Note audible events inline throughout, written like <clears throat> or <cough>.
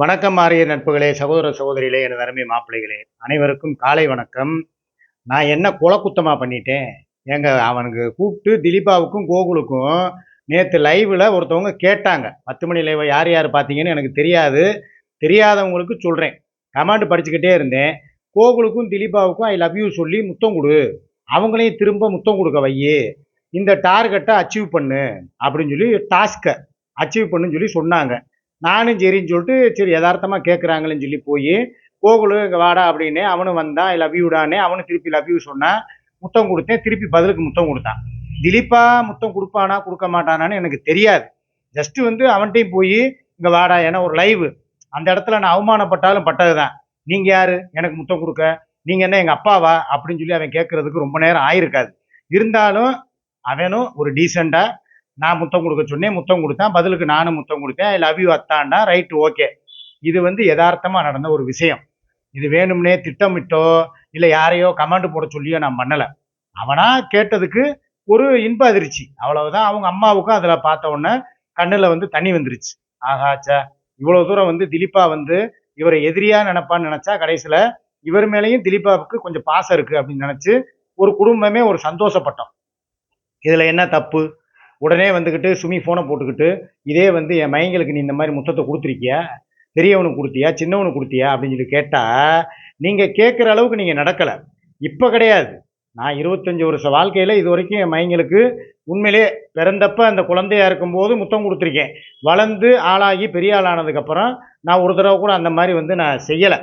வணக்கம் மாறிய நட்புகளே சகோதர சகோதரிகளே எனது அருமை மாப்பிள்ளைகளே. அனைவருக்கும் காலை வணக்கம். நான் என்ன குலக்குத்தமாக பண்ணிட்டேன்? ஏங்க அவனுக்கு கூப்பிட்டு திலீபாவுக்கும் கோகுலுக்கும் நேற்று லைவில் ஒருத்தவங்க கேட்டாங்க. பத்து மணி லைவை யார் யார் பார்த்தீங்கன்னு எனக்கு தெரியாது. தெரியாதவங்களுக்கு சொல்கிறேன் கமாண்டு படிச்சுக்கிட்டே இருந்தேன். கோகுலுக்கும் திலீபாவுக்கும் ஐ லவ் யூ சொல்லி முத்தம் கொடு. அவங்களையும் திரும்ப முத்தம் கொடுக்க வையி. இந்த டார்கெட்டை அச்சீவ் பண்ணு அப்படின்னு சொல்லி டாஸ்க்கை அச்சீவ் பண்ணுன்னு சொல்லி சொன்னாங்க. நானும் சரின்னு சொல்லிட்டு சரி யதார்த்தமாக கேட்குறாங்களேன்னு சொல்லி போய் கோகுலு இங்கே வாடா அப்படின்னு அவனும் வந்தான் லவ் யூடானே அவனும் திருப்பி லவ் யூ சொன்னான் முத்தம் கொடுத்தேன். திருப்பி பதிலுக்கு முத்தம் கொடுத்தான். திலீப்பா முத்தம் கொடுப்பானா கொடுக்க மாட்டானான்னு எனக்கு தெரியாது. ஜஸ்ட் வந்து அவன்கிட்டையும் போய் இங்கே வாடா ஏன்னா ஒரு லைவ் அந்த இடத்துல நான் அவமானப்பட்டாலும் பட்டது தான் நீங்கள் யார்? எனக்கு முத்தம் கொடுக்க. நீங்கள் என்ன எங்கள் அப்பாவா? அப்படின்னு சொல்லி அவன் கேட்குறதுக்கு ரொம்ப நேரம் ஆயிருக்காது. இருந்தாலும் அவனும் ஒரு டீசெண்டாக நான் முத்தம் கொடுக்க சொன்னேன் முத்தம் கொடுத்தேன் பதிலுக்கு நானும் முத்தம் கொடுத்தேன் லவ் யூ அத்தாண்டா ரைட் ஓகே இது வந்து யதார்த்தமாக நடந்த ஒரு விஷயம். இது வேணும்னே திட்டமிட்டோ இல்லை யாரையோ கமாண்ட் போட சொல்லியோ நான் பண்ணலை. அவனா கேட்டதுக்கு ஒரு இன்ப அதிர்ச்சி. அவ்வளவுதான் அவங்க அம்மாவுக்கும் அதில் பார்த்த உடனே கண்ணில் வந்து தண்ணி வந்துருச்சு. ஆகாச்சா இவ்வளோ தூரம் வந்து திலீப்பா வந்து இவரை எதிரியாக நினைப்பான்னு நினச்சா கடைசியில் இவர் மேலேயும் திலீப்பாவுக்கு கொஞ்சம் பாசம் இருக்குது அப்படின்னு நினச்சி ஒரு குடும்பமே ஒரு சந்தோஷப்பட்டோம். இதில் என்ன தப்பு? உடனே வந்துக்கிட்டு சுமி ஃபோனை போட்டுக்கிட்டு இதே வந்து என் மைங்களுக்கு நீ இந்த மாதிரி முத்தத்தை கொடுத்துருக்கியா? பெரியவனுக்கு கொடுத்தியா? சின்னவனுக்கு கொடுத்தியா? அப்படின்னு சொல்லி கேட்டால் நீங்கள் கேட்குற அளவுக்கு நீங்கள் நடக்கலை. இப்போ கிடையாது. நான் இருபத்தஞ்சி வருஷ வாழ்க்கையில் இது வரைக்கும் என் மைங்களுக்கு உண்மையிலே பிறந்தப்ப அந்த குழந்தையா இருக்கும்போது முத்தம் கொடுத்துருக்கேன். வளர்ந்து ஆளாகி பெரிய ஆளானதுக்கப்புறம் நான் ஒரு தடவை கூட அந்த மாதிரி வந்து நான் செய்யலை.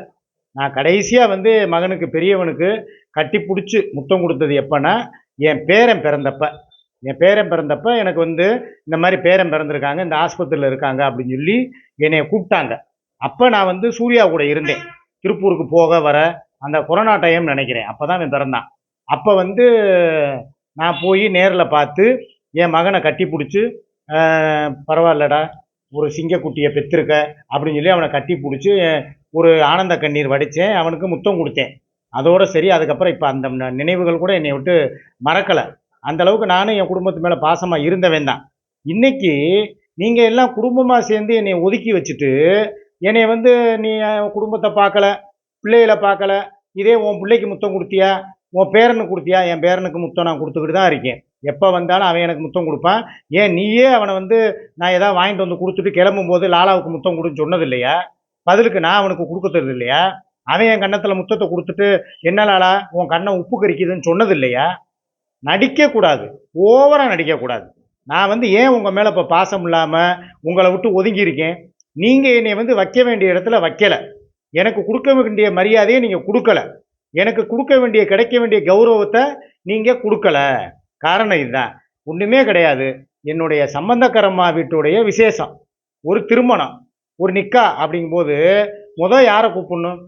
நான் கடைசியாக வந்து மகனுக்கு பெரியவனுக்கு கட்டி பிடிச்சி முத்தம் கொடுத்தது எப்போன்னா என் பேரன் பிறந்தப்ப. என் பேரன் பிறந்தப்ப எனக்கு வந்து இந்த மாதிரி பேரன் பிறந்திருக்காங்க இந்த ஆஸ்பத்திரியில் இருக்காங்க அப்படின்னு சொல்லி என்னைய கூப்பிட்டாங்க. அப்போ நான் வந்து சூர்யா கூட இருந்தேன். திருப்பூருக்கு போக வர அந்த கொரோனா டைம் நினைக்கிறேன். அப்போ தான் அவன் பிறந்தான். அப்போ வந்து நான் போய் நேரில் பார்த்து என் மகனை கட்டி பிடிச்சி பரவாயில்லடா ஒரு சிங்கக்குட்டியை பெற்றிருக்க அப்படின்னு சொல்லி அவனை கட்டி பிடிச்சி ஒரு ஆனந்த கண்ணீர் வடித்தேன் அவனுக்கு முத்தம் கொடுத்தேன். அதோடு சரி அதுக்கப்புறம் இப்போ அந்த ந- நினைவுகள் கூட என்னை விட்டு மறக்கலை. அந்த அளவுக்கு நானும் என் குடும்பத்து மேலே பாசமாக இருந்தவன் தான். இன்னைக்கு நீங்கள் எல்லாம் குடும்பமாக சேர்ந்து என்னை ஒதுக்கி வச்சுட்டு என்னை வந்து நீ குடும்பத்தை பார்க்கல பிள்ளைகளை பார்க்கல இதே உன் பிள்ளைக்கு முத்தம் கொடுத்தியா உன் பேரனுக்கு கொடுத்தியா என் பேரனுக்கு முத்தம் நான் கொடுத்துக்கிட்டு தான் இருக்கேன். எப்போ வந்தாலும் அவன் எனக்கு முத்தம் கொடுப்பான். ஏன் நீயே அவனை வந்து நான் ஏதாவது வாங்கிட்டு வந்து கொடுத்துட்டு கிளம்பும் போது லாலாவுக்கு முத்தம் கொடுன்னு சொன்னது இல்லையா? பதிலுக்கு நான் அவனுக்கு கொடுக்கறது இல்லையா? அவன் என் கன்னத்தில் முத்தத்தை கொடுத்துட்டு என்ன லாலா உன் கண்ணை உப்பு கரிக்குதுன்னு சொன்னது இல்லையா? நடிக்கக்கூடாது. ஓவராக நடிக்கக்கூடாது. நான் வந்து ஏன் உங்கள் மேலே இப்போ பாசம் இல்லாமல் உங்களை விட்டு ஒதுங்கியிருக்கேன்? நீங்கள் என்னை வந்து வைக்க வேண்டிய இடத்துல வைக்கலை. எனக்கு கொடுக்க வேண்டிய மரியாதையை நீங்கள் கொடுக்கல. எனக்கு கொடுக்க வேண்டிய கிடைக்க வேண்டிய கௌரவத்தை நீங்கள் கொடுக்கல. காரணம் இதுதான். ஒன்றுமே கிடையாது. என்னுடைய சம்பந்தக்கரம்மா வீட்டுடைய விசேஷம். ஒரு திருமணம். ஒரு நிக்கா அப்படிங்கும்போது முதல் யாரை கூப்பிடணும்?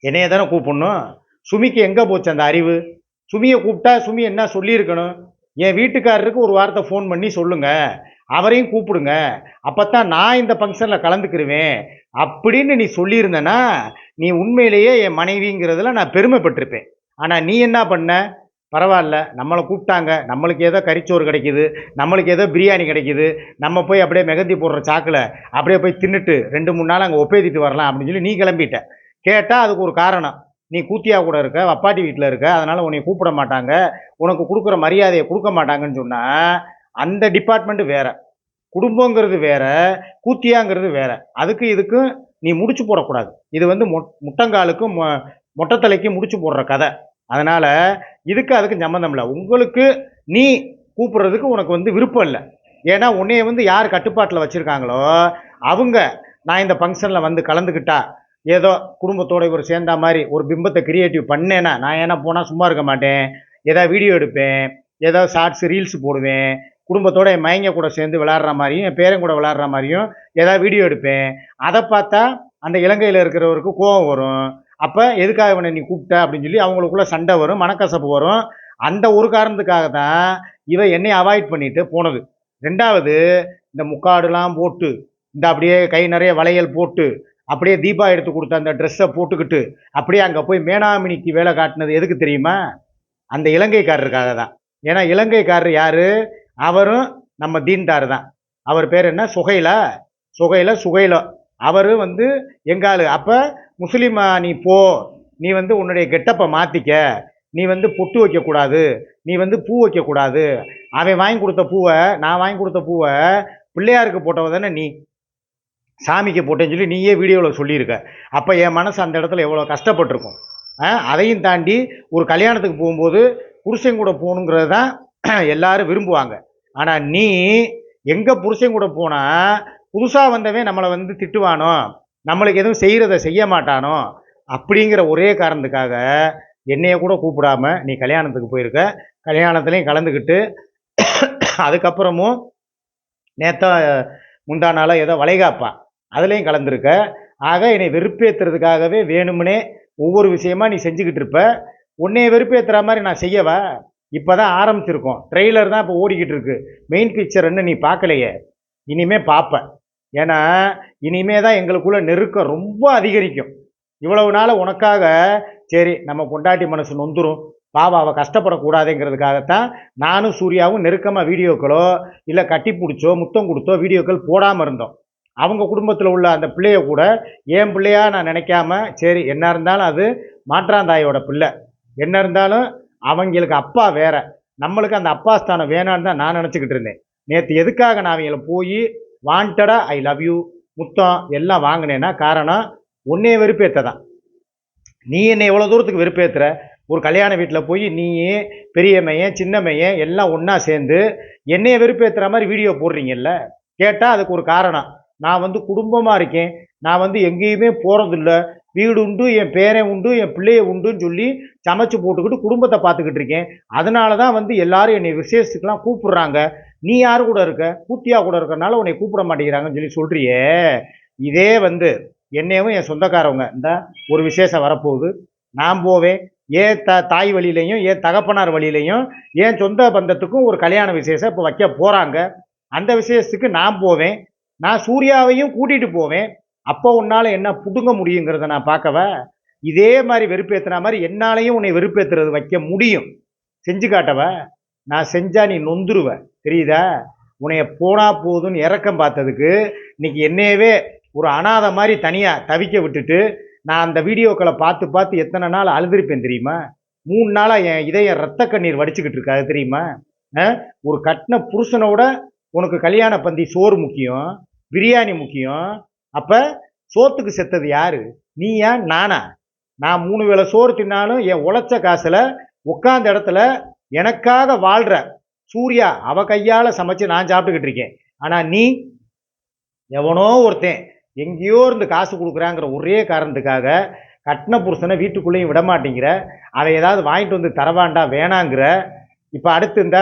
என்னைய தானே கூப்பிடணும்? சுமிக்கு எங்கே போச்சு அந்த அறிவு? சுமியை கூப்பிட்டா சுமி என்ன சொல்லியிருக்கணும்? என் வீட்டுக்காரருக்கு ஒரு வார்த்தை ஃபோன் பண்ணி சொல்லுங்கள் அவரையும் கூப்பிடுங்க. அப்போ தான் நான் இந்த ஃபங்க்ஷனில் கலந்துக்கிருவேன். அப்படின்னு நீ சொல்லியிருந்தனா நீ உண்மையிலேயே என் மனைவிங்கிறதுல நான் பெருமைப்பட்டிருப்பேன். ஆனால் நீ என்ன பண்ண? பரவாயில்ல நம்மளை கூப்பிட்டாங்க. நம்மளுக்கு ஏதோ கறிச்சோறு கிடைக்குது. நம்மளுக்கு ஏதோ பிரியாணி கிடைக்கிது. நம்ம போய் அப்படியே மெகந்தி போடுற சாக்கில் அப்படியே போய் தின்னுட்டு ரெண்டு மூணு நாள் அங்கே ஒப்பேதிட்டு வரலாம் அப்படின்னு சொல்லி நீ கிளம்பிட்ட. கேட்டால் அதுக்கு ஒரு காரணம். நீ கூத்தியா கூட இருக்க அப்பாட்டி வீட்டில் இருக்க அதனால் உன்னை கூப்பிட மாட்டாங்க உனக்கு கொடுக்குற மரியாதையை கொடுக்க மாட்டாங்கன்னு சொன்னால் அந்த டிபார்ட்மெண்ட் வேறு. குடும்பங்கிறது வேற கூத்தியாங்கிறது வேற. அதுக்கு இதுக்கும் நீ முடிச்சு போடக்கூடாது. இது வந்து மொ- முட்டங்காலுக்கும் மொ- மொட்டைத்தலைக்கும் முடிச்சு போடுற கதை. அதனால் இதுக்கு அதுக்கு சம்மந்தம் இல்லை. உங்களுக்கு நீ கூப்பிட்றதுக்கு உனக்கு வந்து விருப்பம் இல்லை. ஏன்னா உன்னைய வந்து யார் கட்டுப்பாட்டில் வச்சுருக்காங்களோ அவங்க நான் இந்த ஃபங்க்ஷனில் வந்து கலந்துக்கிட்டா ஏதோ குடும்பத்தோட இவர் சேர்ந்தா மாதிரி ஒரு பிம்பத்தை கிரியேட்டிவ் பண்ணேன்னா நான் ஏன்னா போனால் சும்மா இருக்க மாட்டேன். ஏதாவது வீடியோ எடுப்பேன். ஏதாவது ஷார்ட்ஸ் ரீல்ஸ் போடுவேன். குடும்பத்தோட என் மயங்க கூட சேர்ந்து விளாட்ற மாதிரியும் என் பேரன் கூட விளாட்ற மாதிரியும் ஏதாவது வீடியோ எடுப்பேன். அதை பார்த்தா அந்த இலங்கையில் இருக்கிறவருக்கு கோபம் வரும். அப்போ எதுக்காக இவனை நீ கூப்பிட்ட அப்படின்னு சொல்லி அவங்களுக்குள்ள சண்டை வரும் மனக்கசப்பு வரும். அந்த ஒரு காரணத்துக்காக தான் இவன் என்னை அவாய்ட் பண்ணிட்டு போனது. ரெண்டாவது இந்த முக்காடுலாம் போட்டு இந்த அப்படியே கை நிறைய வளையல் போட்டு அப்படியே தீபா எடுத்து கொடுத்த அந்த ட்ரெஸ்ஸை போட்டுக்கிட்டு அப்படியே அங்கே போய் மேனாமினிக்கு வேலை காட்டினது எதுக்கு தெரியுமா? அந்த இலங்கைக்காரருக்காக தான். ஏன்னா இலங்கைக்காரர் யார்? அவரும் நம்ம தீன்தார் தான். அவர் பேர் என்ன? சுகைலா? சுகையில சுகைலோ. அவர் வந்து எங்காலு அப்போ முஸ்லீமா நீ போ. நீ வந்து உன்னுடைய கெட்டப்பை மாற்றிக்க நீ வந்து பொட்டு வைக்கக்கூடாது. நீ வந்து பூ வைக்கக்கூடாது. அவன் வாங்கி கொடுத்த பூவை நான் வாங்கி கொடுத்த பூவை பிள்ளையாருக்கு போட்டவ தானே நீ. சாமிக்கு போட்டேன்னு சொல்லி நீயே வீடியோவில் சொல்லியிருக்க. அப்போ என் மனசு அந்த இடத்துல எவ்வளோ கஷ்டப்பட்டிருக்கும்? ஆ, அதையும் தாண்டி ஒரு கல்யாணத்துக்கு போகும்போது புருஷன் கூட போகணுங்கிறது தான் <clears throat> எல்லாரும் விரும்புவாங்க. ஆனால் நீ எங்கே புருஷன் கூட போனால் புதுசாக வந்தவன் நம்மளை வந்து திட்டுவானோ? நம்மளுக்கு எதுவும் செய்கிறத செய்ய மாட்டானோ? அப்படிங்கிற ஒரே காரணத்துக்காக என்னைய கூட கூப்பிடாம நீ கல்யாணத்துக்கு போயிருக்க. கல்யாணத்துலேயும் கலந்துக்கிட்டு <clears throat> அதுக்கப்புறமும் நேத்தா முந்தா நாளா ஏதோ வளைகாப்பான் அதுலேயும் கலந்துருக்க. ஆக என்னை வெறுப்பேற்றுறதுக்காகவே வேணும்னே ஒவ்வொரு விஷயமா நீ செஞ்சுக்கிட்டு இருப்ப. உன்னைய வெறுப்பேற்றுற மாதிரி நான் செய்யவா? இப்போ தான் ஆரம்பிச்சிருக்கோம். ட்ரெய்லர் தான் இப்போ ஓடிக்கிட்டு இருக்கு. மெயின் பிக்சர்ன்னு நீ பார்க்கலையே இனிமே பார்ப்பேன் ஏன்னா இனிமே தான் எங்களுக்குள்ள நெருக்கம் ரொம்ப அதிகரிக்கும். இவ்வளவு நாள் உனக்காக சரி நம்ம பொண்டாட்டி மனசு நொந்துரும். பாவா அவள் கஷ்டப்படக்கூடாதுங்கிறதுக்காகத்தான் நானும் சூர்யாவும் நெருக்கமாக வீடியோக்களோ இல்லை கட்டி பிடிச்சோ முத்தம் கொடுத்தோ வீடியோக்கள் போடாமல் இருந்தோம். அவங்க குடும்பத்தில் உள்ள அந்த பிள்ளைய கூட என் பிள்ளையா நான் நினைக்காம சரி என்ன இருந்தாலும் அது மாற்றாந்தாயோட பிள்ளை. என்ன இருந்தாலும் அவங்களுக்கு அப்பா வேற. நம்மளுக்கு அந்த அப்பா ஸ்தானம் வேணான்னு தான் நான் நினச்சிக்கிட்டு இருந்தேன். நேற்று எதுக்காக நான் அவங்கள போய் வாண்டடாக ஐ லவ் யூ முத்தம் எல்லாம் வாங்கினேன்னா காரணம் உன்னைய வெறுப்பேற்ற தான். நீ என்னை எவ்வளோ தூரத்துக்கு வெறுப்பேற்றுற ஒரு கல்யாண வீட்டில் போய் நீ பெரியமையன் சின்னமையன் சின்ன எல்லாம் ஒன்றா சேர்ந்து என்னைய வெறுப்பேற்றுற மாதிரி வீடியோ போடுறீங்கல்ல? கேட்டால் அதுக்கு ஒரு காரணம். நான் வந்து குடும்பமாக இருக்கேன். நான் வந்து எங்கேயுமே போகிறதில்ல வீடு உண்டு என் பேரன் உண்டு என் பிள்ளைய உண்டுன்னு சொல்லி சமைச்சு போட்டுக்கிட்டு குடும்பத்தை பார்த்துக்கிட்டு இருக்கேன். அதனால தான் வந்து எல்லாரும் என்னை விசேஷத்துக்கெலாம் கூப்பிடுறாங்க. நீ யார் கூட இருக்க? கூத்தியா கூட இருக்கறனால உன்னை கூப்பிட மாட்டேங்கிறாங்கன்னு சொல்லி சொல்கிறியே இதே வந்து என்னையவும் என் சொந்தக்காரவங்க இந்த ஒரு விசேஷம் வரப்போகுது. நான் போவேன். ஏன் த தாய் வழியிலையும் ஏன் தகப்பனார் வழியிலையும் ஏன் சொந்த பந்தத்துக்கும் ஒரு கல்யாண விசேஷம் இப்போ வைக்க போகிறாங்க அந்த விசேஷத்துக்கு நான் போவேன். நான் சூர்யாவையும் கூட்டிகிட்டு போவேன். அப்போ உன்னால் என்ன புடுங்க முடியுங்கிறத நான் பார்க்கவ இதே மாதிரி வெறுப்பேற்றுன மாதிரி என்னாலையும் உன்னை வெறுப்பேற்றுறது வைக்க முடியும். செஞ்சு காட்டவ நான் செஞ்சா நீ நொந்துருவ. தெரியுதா? உன்னைய போனா போதுன்னு இறக்கம் பார்த்ததுக்கு இன்னைக்கு என்னையவே ஒரு அனாதை மாதிரி தனியாக தவிக்க விட்டுட்டு நான் அந்த வீடியோக்களை பார்த்து பார்த்து எத்தனை நாள் அழுதுருப்பேன் தெரியுமா? மூணு நாளாக என் இதய ரத்த கண்ணீர் வடிச்சுக்கிட்டு இருக்காது தெரியுமா? ஒரு கட்டின புருஷனோட உனக்கு கல்யாண பந்தி சோறு முக்கியம். பிரியாணி முக்கியம். அப்போ சோத்துக்கு செத்தது யார்? நீ ஏன் நானா? நான் மூணு வேளை சோறு தின்னாலும் என் உழைச்ச காசில் உட்காந்த இடத்துல எனக்காக வாழ்கிற சூர்யா அவ கையால் சமைச்சு நான் சாப்பிட்டுக்கிட்டு இருக்கேன். ஆனால் நீ எவனோ ஒருத்தன் எங்கேயோ இருந்து காசு கொடுக்குறாங்கிற ஒரே காரணத்துக்காக கட்டின புருஷனை வீட்டுக்குள்ளேயும் விட மாட்டேங்கிற அதை ஏதாவது வாங்கிட்டு வந்து தரவாண்டா வேணாங்கிற இப்போ அடுத்து இந்த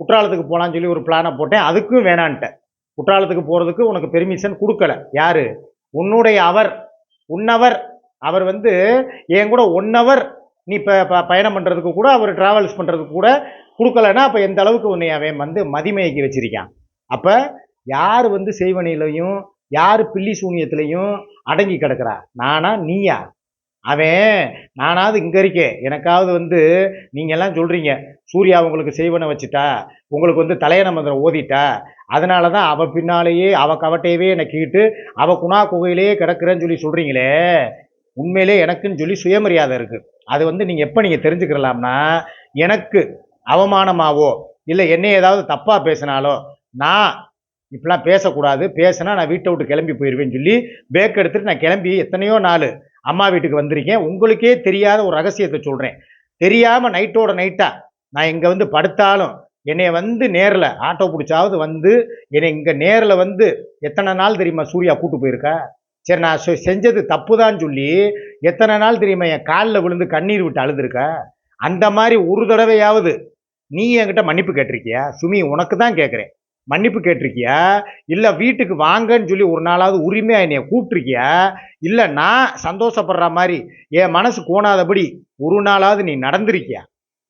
குற்றாலத்துக்கு போகலான்னு சொல்லி ஒரு பிளானை போட்டேன். அதுக்கும் வேணான்ட்டேன். குற்றாலத்துக்கு போகிறதுக்கு உனக்கு பெர்மிஷன் கொடுக்கல. யார்? உன்னுடைய அவர். உன்னவர். அவர் வந்து என் கூட ஒன் ஹவர் நீ இப்போ ப பயணம் பண்ணுறதுக்கு கூட அவர் ட்ராவல்ஸ் பண்ணுறதுக்கு கூட கொடுக்கலன்னா அப்போ எந்த அளவுக்கு உன்னை அவன் வந்து மதிமயக்கி வச்சிருக்கான்? அப்போ யார் வந்து செய்வனையிலையும் யார் பில்லி சூனியத்திலையும் அடங்கி கிடக்குறா? நானா நீயா? அவன் நானாவது இங்கே இருக்கேன். எனக்காவது வந்து நீங்கள் எல்லாம் சொல்கிறீங்க சூர்யா உங்களுக்கு செய்வனை வச்சுட்டா உங்களுக்கு வந்து தலையண மந்திரம் ஓதிட்டா அதனால தான் அவள் பின்னாலேயே அவள் கவட்டையவே என்னை கேட்டு அவள் குணா குகையிலேயே கிடக்குறேன்னு சொல்லி சொல்கிறீங்களே உண்மையிலே எனக்குன்னு சொல்லி சுயமரியாதை இருக்குது அது வந்து நீங்கள் எப்போ நீங்கள் தெரிஞ்சுக்கிறலாம்னா எனக்கு அவமானமாவோ இல்லை என்னை ஏதாவது தப்பாக பேசினாலோ நான் இப்படிலாம் பேசக்கூடாது பேசினா நான் வீட்டை விட்டு கிளம்பி போயிடுவேன்னு சொல்லி பேக் எடுத்துகிட்டு நான் கிளம்பி எத்தனையோ நாள் அம்மா வீட்டுக்கு வந்திருக்கேன். உங்களுக்கே தெரியாத ஒரு ரகசியத்தை சொல்கிறேன் தெரியாமல் நைட்டோட நைட்டாக நான் இங்கே வந்து படுத்தாலும் என்னை வந்து நேரில் ஆட்டோ பிடிச்சாவது வந்து என்னை இங்கே நேரில் வந்து எத்தனை நாள் தெரியுமா சூர்யா கூட்டு போயிருக்கா? சரி நான் செ- செஞ்சது தப்பு தான் சொல்லி எத்தனை நாள் தெரியுமா என் காலில் விழுந்து கண்ணீர் விட்டு அழுதுருக்கா? அந்த மாதிரி ஒரு தடவையாவது நீ என்கிட்ட மன்னிப்பு கேட்டிருக்கியா? சுமி உனக்கு தான் கேட்குறேன் மன்னிப்பு கேட்டிருக்கியா? இல்லை வீட்டுக்கு வாங்கன்னு சொல்லி ஒரு நாளாவது உரிமையாக என்னையை கூப்பிட்ருக்கியா இல்லை நான் சந்தோஷப்படுற மாதிரி என் மனசு கோணாதபடி ஒரு நாளாவது நீ நடந்திருக்கியா?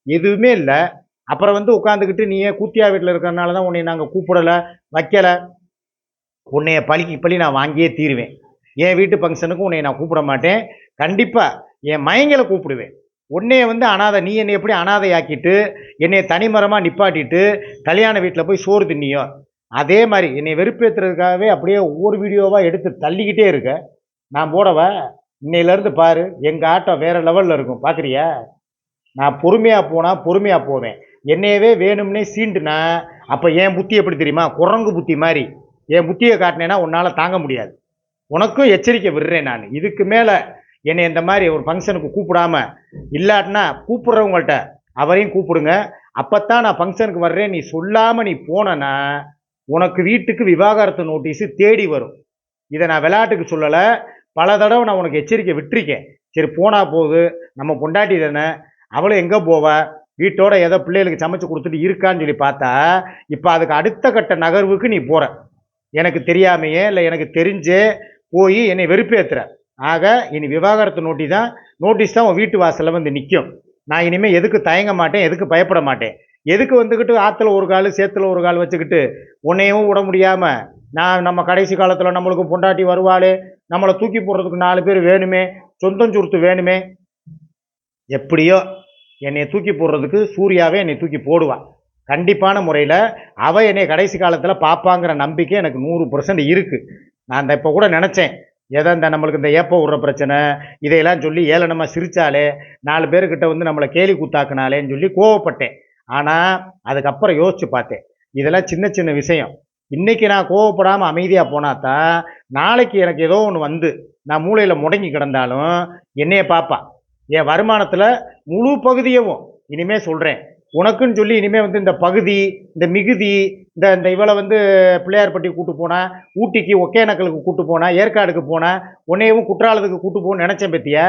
எதுவுமே இல்லை. அப்புறம் வந்து உட்காந்துக்கிட்டு நீ ஏன் கூத்தியா வீட்டில் இருக்கிறனால தான் உன்னை நாங்கள் கூப்பிடலை வைக்கலை. உன்னைய பழிக்கு பழி நான் வாங்கியே தீருவேன். என் வீட்டு ஃபங்க்ஷனுக்கு உன்னை நான் கூப்பிட மாட்டேன். கண்டிப்பாக என் மயங்களை கூப்பிடுவேன். உன்னைய வந்து அனாதை நீ என்னை எப்படி அனாதையாக்கிட்டு என்னை தனிமரமாக நிப்பாட்டிட்டு கல்யாண வீட்டில் போய் சோறு தின்னியோ? அதே மாதிரி என்னை வெறுப்பேற்றுறதுக்காகவே அப்படியே ஒவ்வொரு வீடியோவாக எடுத்து தள்ளிக்கிட்டே இருக்க. நான் போடவா? இன்னையிலேருந்து பாரு எங்கள் ஆட்டம் வேறு லெவலில் இருக்கும். பார்க்குறியா நான் பொறுமையாக போனால் பொறுமையாக போவேன். என்னையவே வேணும்னே சீண்டுனா அப்போ என் புத்தி எப்படி தெரியுமா? குரங்கு புத்தி மாதிரி. என் புத்தியை காட்டினேன்னா உன்னால் தாங்க முடியாது. உனக்கும் எச்சரிக்கை விடுறேன் நான். இதுக்கு மேலே என்னை இந்த மாதிரி ஒரு ஃபங்க்ஷனுக்கு கூப்பிடாம இல்லாட்டினா கூப்பிட்றவங்கள்ட்ட அவரையும் கூப்பிடுங்க. அப்பத்தான் நான் ஃபங்க்ஷனுக்கு வர்றேன். நீ சொல்லாமல் நீ போனனா உனக்கு வீட்டுக்கு விவாகரத்து நோட்டீஸு தேடி வரும். இதை நான் விளையாட்டுக்கு சொல்லலை. பல தடவை நான் உனக்கு எச்சரிக்கை விட்டுருக்கேன். சரி போனால் போகுது நம்ம பொண்டாட்டி தானே. அவளும் எங்கே போவ? வீட்டோட ஏதோ பிள்ளைகளுக்கு சமைச்சு கொடுத்துட்டு இருக்கான்னு சொல்லி பார்த்தா இப்போ அதுக்கு அடுத்த கட்ட நகர்வுக்கு நீ போகிற எனக்கு தெரியாமையே இல்லை எனக்கு தெரிஞ்சே போய் என்னை வெறுப்பேற்றுற ஆக இனி விவாகரத்து நோட்டி தான் நோட்டீஸ் தான் உன் வீட்டு வாசலில் வந்து நிற்கும் நான் இனிமேல் எதுக்கு தயங்க மாட்டேன் எதுக்கு பயப்பட மாட்டேன்? எதுக்கு வந்துக்கிட்டு ஆற்றுல ஒரு கால் சேத்துல ஒரு கால் வச்சுக்கிட்டு உன்னையும் விட முடியாமல் நான் நம்ம கடைசி காலத்தில் நம்மளுக்கு பொண்டாட்டி வருவாளே நம்மளை தூக்கி போடுறதுக்கு நாலு பேர் வேணுமே சொந்தம் சுருத்து வேணுமே எப்படியோ என்னை தூக்கி போடுறதுக்கு சூர்யாவே என்னை தூக்கி போடுவான் கண்டிப்பான முறையில் அவள் என்னை கடைசி காலத்தில் பார்ப்பாங்கிற நம்பிக்கை எனக்கு நூறு பர்சன்ட் இருக்குது நான் அந்த இப்போ கூட நினச்சேன். எதை இந்த நம்மளுக்கு இந்த ஏப்ப விடுற பிரச்சனை இதையெல்லாம் சொல்லி ஏளனமாக சிரித்தாலே நாலு பேர்கிட்ட வந்து நம்மளை கேலி கூத்தாக்குனாலேன்னு சொல்லி கோவப்பட்டேன். ஆனால் அதுக்கப்புறம் யோசித்து பார்த்தேன். இதெல்லாம் சின்ன சின்ன விஷயம். இன்றைக்கி நான் கோவப்படாமல் அமைதியாக போனா தான் நாளைக்கு எனக்கு ஏதோ ஒன்று வந்து நான் மூளையில் முடங்கி கிடந்தாலும் என்னையை பார்ப்பா என் வருமானத்தில் முழு பகுதியவும் இனிமேல் சொல்கிறேன் உனக்குன்னு சொல்லி இனிமேல் வந்து இந்த பகுதி இந்த மிகுதி இந்த இந்த இவளை வந்து பிள்ளையார்பட்டி கூட்டு போனேன் ஊட்டிக்கு ஒகேனக்கலுக்கு கூட்டு போனேன் ஏற்காடுக்கு போனேன் உன்னையவும் குற்றாலத்துக்கு கூட்டு போகணும்னு நினச்சேன் பத்தியா?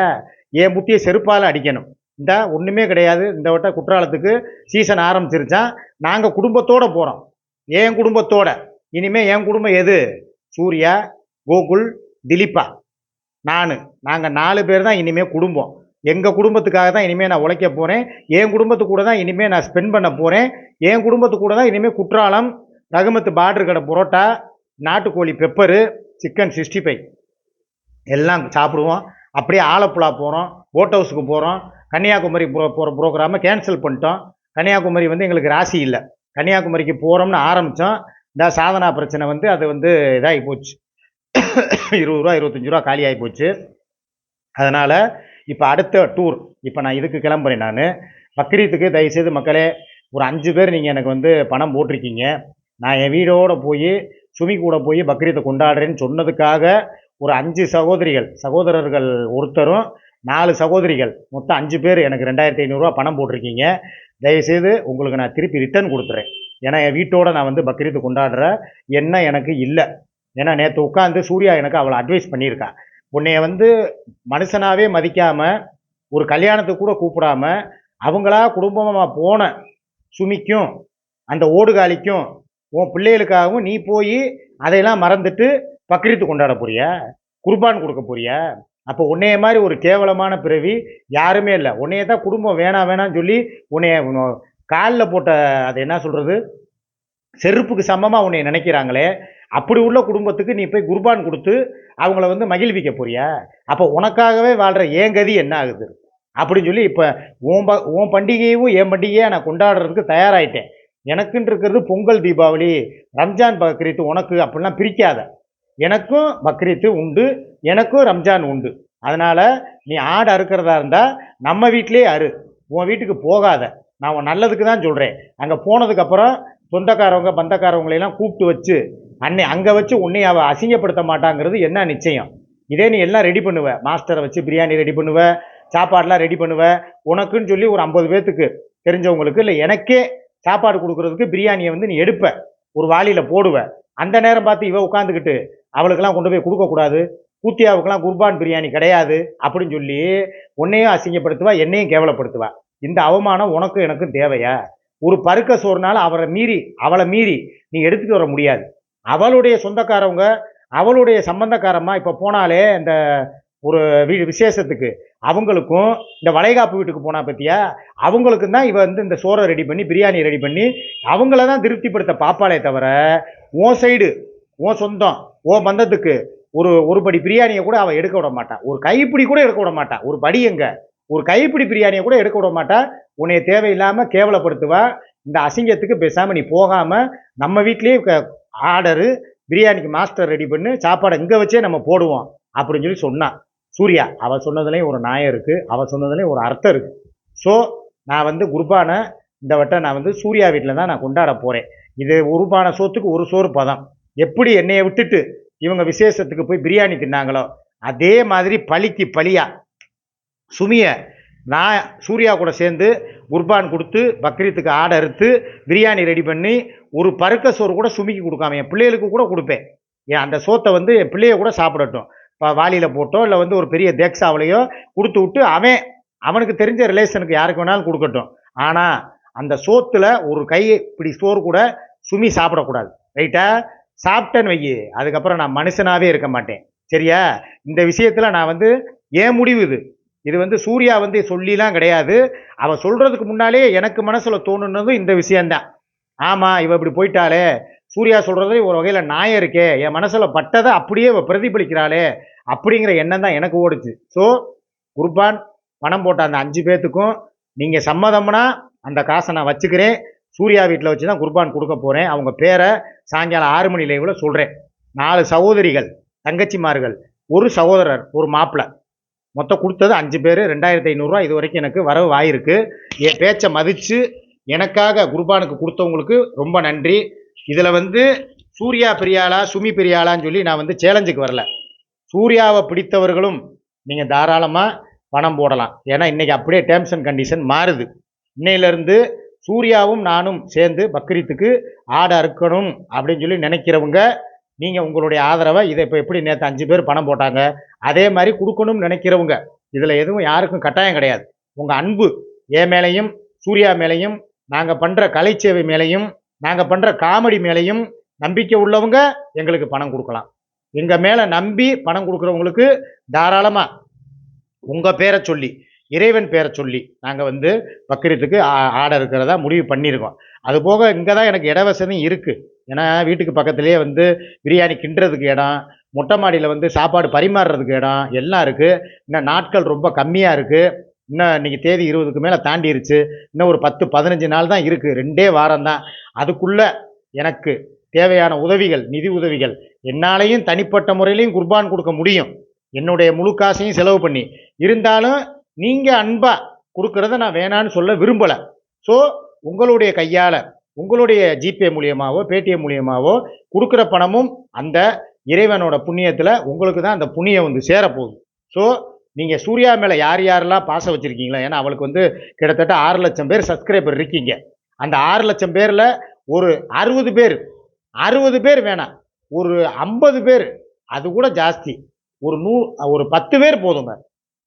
என் புத்தியை செருப்பால் அடிக்கணும். இந்த ஒன்றுமே கிடையாது. இந்த வட்ட குற்றாலத்துக்கு சீசன் ஆரம்பிச்சிருச்சான். நாங்கள் குடும்பத்தோட போகிறோம் என் குடும்பத்தோட. இனிமேல் என் குடும்பம் எது? சூர்யா கோகுல் திலீபா நான். நாங்கள் நாலு பேர் தான் இனிமேல் குடும்பம். எங்கள் குடும்பத்துக்காக தான் இனிமேல் நான் உழைக்க போகிறேன் என் குடும்பத்து கூட தான் இனிமேல் நான் ஸ்பெண்ட் பண்ண போகிறேன் என் குடும்பத்து கூட தான் இனிமேல் குற்றாலம் ரகுமத்து பார்டர் கடை புரோட்டா நாட்டுக்கோழி பெப்பரு சிக்கன் சிக்ஸ்டி ஃபைவ் எல்லாம் சாப்பிடுவோம். அப்படியே ஆலப்புழா போகிறோம் போட் ஹவுஸுக்கு போகிறோம் கன்னியாகுமரி ப்ரோ போகிற ப்ரோக்ராமை கேன்சல் பண்ணிட்டோம். கன்னியாகுமரி வந்து எங்களுக்கு ராசி இல்லை. கன்னியாகுமரிக்கு போகிறோம்னு ஆரம்பித்தோம் இந்த சாதனா பிரச்சனை வந்து அது வந்து இதாகி போச்சு. <coughs> இருபது ரூபா இருபத்தஞ்சி ரூபா காலி ஆகி போச்சு. அதனால் இப்போ அடுத்த டூர் இப்போ நான் இதுக்கு கிளம்புறேன் நான். பக்ரீத்துக்கு தயவுசெய்து மக்களே ஒரு அஞ்சு பேர் நீங்கள் எனக்கு வந்து பணம் போட்டிருக்கீங்க. நான் என் வீடோடு போய் சுமி கூட போய் பக்ரீத்தை கொண்டாடுறேன்னு சொன்னதுக்காக ஒரு அஞ்சு சகோதரிகள் சகோதரர்கள் ஒருத்தரும் நாலு சகோதரிகள் மொத்தம் அஞ்சு பேர் எனக்கு ரெண்டாயிரத்தி ஐநூறுரூவா பணம் போட்டிருக்கீங்க. தயவுசெய்து உங்களுக்கு நான் திருப்பி ரிட்டர்ன் கொடுத்துறேன். ஏன்னா என் வீட்டோட நான் வந்து பக்ரீத்து கொண்டாடுற எண்ணம் எனக்கு இல்லை. ஏன்னா நேற்று உட்காந்து சூர்யா எனக்கு அவளை அட்வைஸ் பண்ணியிருக்கா. உன்னைய வந்து மனுஷனாவே மதிக்காமல் ஒரு கல்யாணத்துக்கு கூட கூப்பிடாம அவங்களா குடும்பமாக போன சுமிக்கும் அந்த ஓடுகாலிக்கும் உன் பிள்ளைகளுக்காகவும் நீ போய் அதையெல்லாம் மறந்துட்டு பக்ரீத்து கொண்டாட போறியா? குர்பான் கொடுக்க போறியா? அப்போ உன்னைய மாதிரி ஒரு கேவலமான பிறவி யாருமே இல்லை. உன்னைய தான் குடும்பம் வேணாம் வேணாம்னு சொல்லி உன்னைய காலில் போட்ட அது என்ன சொல்கிறது செருப்புக்கு சமமாக உன்னை நினைக்கிறாங்களே அப்படி உள்ள குடும்பத்துக்கு நீ போய் குர்பான் கொடுத்து அவங்கள வந்து மகிழ்விக்க போறியா? அப்போ உனக்காகவே வாழ்கிற ஏன் கதி என்ன ஆகுது? அப்படின்னு சொல்லி இப்போ உன் ப உன் பண்டிகையும் என் பண்டிகையை நான் கொண்டாடுறதுக்கு தயாராகிட்டேன் எனக்குன்னு இருக்கிறது பொங்கல் தீபாவளி ரம்ஜான் பக்ரீத்து உனக்கு அப்படிலாம் பிரிக்காத. எனக்கும் பக்ரீத்து உண்டு எனக்கும் ரம்ஜான் உண்டு. அதனால் நீ ஆடு அறுக்கிறதா இருந்தால் நம்ம வீட்டிலே அறு. உன் வீட்டுக்கு போகாத. நான் உன் நல்லதுக்கு தான் சொல்கிறேன் அங்கே போனதுக்கப்புறம் சொந்தக்காரவங்க பந்தக்காரவங்களையெல்லாம் கூப்பிட்டு வச்சு அன்னை அங்கே வச்சு உன்னை அவள் அசிங்கப்படுத்த மாட்டாங்கிறது என்ன நிச்சயம்? இதே நீ எல்லாம் ரெடி பண்ணுவ. மாஸ்டரை வச்சு பிரியாணி ரெடி பண்ணுவ. சாப்பாடெலாம் ரெடி பண்ணுவ. உனக்குன்னு சொல்லி ஒரு ஐம்பது பேர்த்துக்கு தெரிஞ்சவங்களுக்கு இல்லை எனக்கே சாப்பாடு கொடுக்குறதுக்கு பிரியாணியை வந்து நீ எடுப்ப. ஒரு வாளியில் போடுவ. அந்த நேரம் பார்த்து இவ உட்காந்துக்கிட்டு அவளுக்கெல்லாம் கொண்டு போய் கொடுக்கக்கூடாது கூத்தியாவுக்கெல்லாம் குர்பான் பிரியாணி கிடையாது அப்படின்னு சொல்லி உன்னையும் அசிங்கப்படுத்துவா என்னையும் கேவலப்படுத்துவா. இந்த அவமானம் உனக்கும் எனக்கும் தேவையா? ஒரு பருக்க சோறுனால அவரை மீறி அவளை மீறி நீ எடுத்துட்டு வர முடியாது. அவளுடைய சொந்தக்காரவங்க அவளுடைய சம்பந்தக்காரமாக இப்போ போனாலே இந்த ஒரு வீ விசேஷத்துக்கு அவங்களுக்கும் இந்த வளைகாப்பு வீட்டுக்கு போனால் பற்றியா அவங்களுக்கும் தான் இவ வந்து இந்த சோறை ரெடி பண்ணி பிரியாணி ரெடி பண்ணி அவங்கள தான் திருப்திப்படுத்த பாப்பாளே தவிர உன் சைடு உன் சொந்தம் உன் பந்தத்துக்கு ஒரு ஒரு படி பிரியாணியை கூட அவள் எடுக்க விட மாட்டான் ஒரு கைப்பிடி கூட எடுக்க விட மாட்டான் ஒரு படி எங்க? ஒரு கைப்பிடி பிரியாணியை கூட எடுக்க விட மாட்டா. உன்னைய தேவையில்லாமல் கேவலப்படுத்துவா. இந்த அசிங்கத்துக்கு பேசாமல் நீ போகாமல் நம்ம வீட்லேயே க- ஆர்டரு பிரியாணிக்கு மாஸ்டர் ரெடி பண்ணி சாப்பாடை இங்கே வச்சே நம்ம போடுவோம் அப்படின்னு சொல்லி சொன்னான் சூர்யா அவள் சொன்னதுலேயும் ஒரு நியாயம் இருக்குது அவள் சொன்னதுலேயும் ஒரு அர்த்தம் இருக்குது ஸோ நான் வந்து குருபானை இந்த வட்டம் நான் வந்து சூர்யா வீட்டில் தான் நான் கொண்டாட போகிறேன் இது உருபான சோத்துக்கு ஒரு சோறு பதம். எப்படி என்னையை விட்டுட்டு இவங்க விசேஷத்துக்கு போய் பிரியாணி தின்னாங்களோ அதே மாதிரி பழிக்கு பழியா சுமியை நான் சூர்யா கூட சேர்ந்து குர்பான் கொடுத்து பக்ரீத்துக்கு ஆடை அறுத்து பிரியாணி ரெடி பண்ணி ஒரு பருக்க சோறு கூட சுமிக்கி கொடுக்காம என் பிள்ளைகளுக்கு கூட கொடுப்பேன். ஏன் அந்த சோத்தை வந்து என் பிள்ளைய கூட சாப்பிடட்டும். இப்போ வாளியில் போட்டோ இல்லை வந்து ஒரு பெரிய தேக்ஸாவிலையோ கொடுத்து விட்டு அவன் அவனுக்கு தெரிஞ்ச ரிலேஷனுக்கு யாருக்கு வேணாலும் கொடுக்கட்டும். ஆனால் அந்த சோத்தில் ஒரு கை இப்படி சோறு கூட சுமி சாப்பிடக்கூடாது. ரைட்டா சாப்பிட்டேன்னு வையி அதுக்கப்புறம் நான் மனுஷனாகவே இருக்க மாட்டேன். சரியா? இந்த விஷயத்தில் நான் வந்து ஏன் முடிவு இது. இது வந்து சூர்யா வந்து சொல்லிலாம் கிடையாது. அவ சொல்றதுக்கு முன்னாலே எனக்கு மனசுல தோணுனதும் இந்த விஷயம்தான். ஆமா இவ இப்படி போயிட்டாளே. சூர்யா சொல்றது ஒரு வகையில நாயம் இருக்கே. என் மனசுல பட்டதை அப்படியே இவள் பிரதிபலிக்கிறாளே அப்படிங்கிற எண்ணம் தான் எனக்கு ஓடுச்சு. ஸோ குருபான் பணம் போட்ட அந்த அஞ்சு பேத்துக்கும் நீங்க சம்மதம்னா அந்த காசை நான் வச்சுக்கிறேன். சூர்யா வீட்டில் வச்சு தான் குர்பான் கொடுக்க போறேன். அவங்க பேரை சாயங்காலம் ஆறு மணி லைவில் சொல்றேன். நாலு சகோதரிகள் தங்கச்சிமார்கள் ஒரு சகோதரர் ஒரு மாப்பிள்ளை. மொத்தம் கொடுத்தது அஞ்சு பேர் ரெண்டாயிரத்தி ஐநூறுரூவா இது வரைக்கும் எனக்கு வரவு ஆயிருக்கு என் பேச்சை மதித்து எனக்காக குர்பானுக்கு கொடுத்தவங்களுக்கு ரொம்ப நன்றி. இதில் வந்து சூர்யா பெரியாளா சுமி பெரியாளான்னு சொல்லி நான் வந்து சேலஞ்சுக்கு வரல. சூர்யாவை பிடித்தவர்களும் நீங்கள் தாராளமாக பணம் போடலாம். ஏன்னா இன்றைக்கி அப்படியே டேர்ம்ஸ் அண்ட் கண்டிஷன் மாறுது. இன்னையிலேருந்து சூர்யாவும் நானும் சேர்ந்து பக்ரீத்துக்கு ஆடை அறுக்கணும் அப்படின்னு சொல்லி நினைக்கிறவங்க நீங்கள் உங்களுடைய ஆதரவை இதை இப்போ எப்படி நேற்று அஞ்சு பேர் பணம் போட்டாங்க அதே மாதிரி கொடுக்கணும்னு நினைக்கிறவங்க இதில் எதுவும் யாருக்கும் கட்டாயம் கிடையாது. உங்கள் அன்பு என் மேலேயும் சூர்யா மேலேயும் நாங்கள் பண்ணுற கலைச்சேவை மேலேயும் நாங்கள் பண்ணுற காமெடி மேலேயும் நம்பிக்கை உள்ளவங்க எங்களுக்கு பணம் கொடுக்கலாம். எங்கள் மேலே நம்பி பணம் கொடுக்குறவங்களுக்கு தாராளமாக உங்கள் பேரை சொல்லி இறைவன் பேரை சொல்லி நாங்கள் வந்து பக்ரீத்துக்கு ஆ- ஆடை இருக்கிறதா முடிவு பண்ணியிருக்கோம். அது போக இங்கே தான் எனக்கு இட வசதியும் இருக்குது ஏன்னா வீட்டுக்கு பக்கத்துலேயே வந்து பிரியாணி கிண்டுறதுக்கு இடம் மொட்டை மாடியில் வந்து சாப்பாடு பரிமாறுறதுக்கு இடம் எல்லாம் இருக்குது இன்னும் நாட்கள் ரொம்ப கம்மியாக இருக்குது இன்னும் இன்னைக்கு தேதி இருபதுக்கு மேலே தாண்டிருச்சு. இன்னும் ஒரு பத்து பதினஞ்சு நாள் தான் இருக்குது ரெண்டே வாரம் தான். அதுக்குள்ளே எனக்கு தேவையான உதவிகள் நிதி உதவிகள் என்னாலையும் தனிப்பட்ட முறையிலையும் குர்பான் கொடுக்க முடியும். என்னுடைய முழு காசையும் செலவு பண்ணி. இருந்தாலும் நீங்கள் அன்பாக கொடுக்கறத நான் வேணான்னு சொல்ல விரும்பலை. ஸோ உங்களுடைய கையால் உங்களுடைய ஜிபே மூலியமாவோ பேடிஎம் மூலியமாவோ கொடுக்குற பணமும் அந்த இறைவனோட புண்ணியத்தில் உங்களுக்கு தான் அந்த புண்ணியம் வந்து சேரப்போகுது. ஸோ நீங்கள் சூர்யா மேலே யார் யாரெல்லாம் பாசம் வச்சுருக்கீங்களோ? ஏன்னா அவளுக்கு வந்து கிட்டத்தட்ட ஆறு லட்சம் பேர் சப்ஸ்கிரைபர் இருக்கீங்க. அந்த ஆறு லட்சம் பேரில் ஒரு அறுபது பேர் அறுபது பேர் வேணாம். ஒரு ஐம்பது பேர் அது கூட ஜாஸ்தி. ஒரு நூ ஒரு பத்து பேர் போதுங்க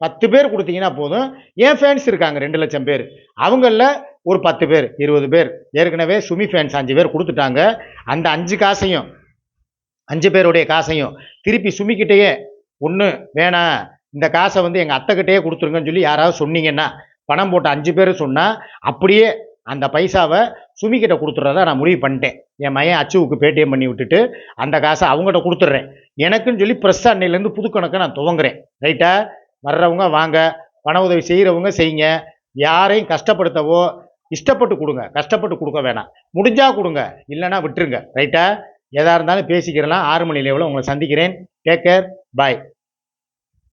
பத்து பேர் கொடுத்தீங்கன்னா போதும். என் ஃபேன்ஸ் இருக்காங்க? ரெண்டு லட்சம் பேர். அவங்களில் ஒரு பத்து பேர் இருபது பேர். ஏற்கனவே சுமி ஃபேன்ஸ் அஞ்சு பேர் கொடுத்துட்டாங்க. அந்த அஞ்சு காசையும் அஞ்சு பேருடைய காசையும் திருப்பி சுமிக்கிட்டேயே ஒன்று வேணாம் இந்த காசை வந்து எங்கள் அத்தைக்கிட்டே கொடுத்துருங்கன்னு சொல்லி யாராவது சொன்னீங்கன்னா பணம் போட்ட அஞ்சு பேர் சொன்னால் அப்படியே அந்த பைசாவை சுமிக்கிட்ட கொடுத்துட்றதா நான் முடிவு பண்ணிட்டேன். என் மையன் அச்சுவுக்கு பேடிஎம் பண்ணி விட்டுட்டு அந்த காசை அவங்ககிட்ட கொடுத்துட்றேன். எனக்குன்னு சொல்லி ப்ரெஸ் அன்னையிலேருந்து புது கணக்கை நான் துவங்குறேன். ரைட்டா வர்றவங்க வாங்க பண உதவி செய்கிறவங்க செய்யுங்க. யாரையும் கஷ்டப்படுத்தவோ இஷ்டப்பட்டு கொடுங்க கஷ்டப்பட்டு கொடுக்க வேணாம். முடிஞ்சால் கொடுங்க இல்லைன்னா விட்டுருங்க. ரைட்டா எதாக இருந்தாலும் பேசிக்கிறலாம். ஆறு மணி லெவலில் உங்களை சந்திக்கிறேன். Take care bye